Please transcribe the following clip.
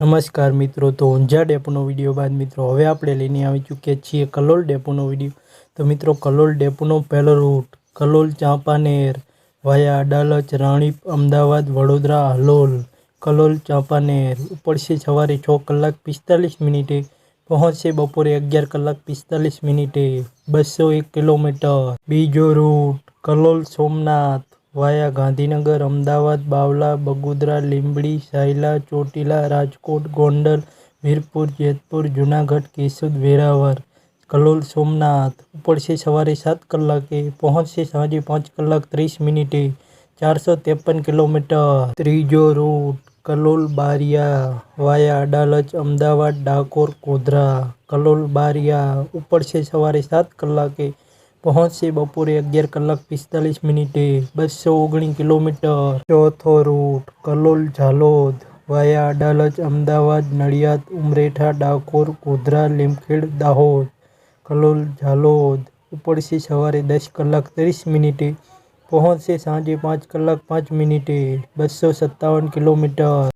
નમસ્કાર મિત્રો, તો ઊંઝા ડેપોનો વીડિયો બાદ મિત્રો, હવે આપણે લઈને આવી ચૂક્યા છીએ કલોલ ડેપોનો વીડિયો. તો મિત્રો, કલોલ ડેપોનો પહેલો રૂટ, કલોલ, ચાંપાનેર, વાયા અડાલજ રાણીપ અમદાવાદ, વડોદરા, હલોલ. કલોલ, ચાંપાનેર ઉપડશે સવારે છ કલાક પિસ્તાલીસ મિનિટે, પહોંચશે બપોરે અગિયાર કલાક પિસ્તાલીસ મિનિટે. બસો એક કિલોમીટર. બીજો રૂટ, કલોલ સોમનાથ. વાયા ગાંધીનગર, અમદાવાદ, બાવલા, બગોદરા, લીંબડી, સાયલા, ચોટીલા, રાજકોટ, ગોંડલ વીરપુર જેતપુર, જૂનાગઢ, કેશોદ, વેરાવળ, કલોલ, સોમનાથ. ઉપડશે સવારે સાત કલાકે, પહોંચશે સાંજે પાંચ કલાક ત્રીસ મિનિટે. ચારસો ત્રેપન કિલોમીટર. ત્રીજો રૂટ, કલોલ, બારિયા, વાયા, અડાલજ, અમદાવાદ, ડાકોર, ગોધરા. કલોલ, બારિયા, ઉપડશે સવારે સાત કલાકે પહોંચશે બપોરે અગિયાર કલાક પિસ્તાલીસ મિનિટે. બસો ઓગણીસ કિલોમીટર. ચોથો રૂટ, કલોલ, ઝાલોદ. વાયા, અડાલજ, અમદાવાદ, નડિયાદ, ઉમરેઠા, ડાકોર, ગોધરા, લીમખેડ, દાહોદ. કલોલ, ઝાલોદ. ઉપડશે સવારે દસ કલાક ત્રીસ મિનિટે. પહોંચશે સાંજે પાંચ કલાક પાંચ મિનિટે. બસો સત્તાવન કિલોમીટર.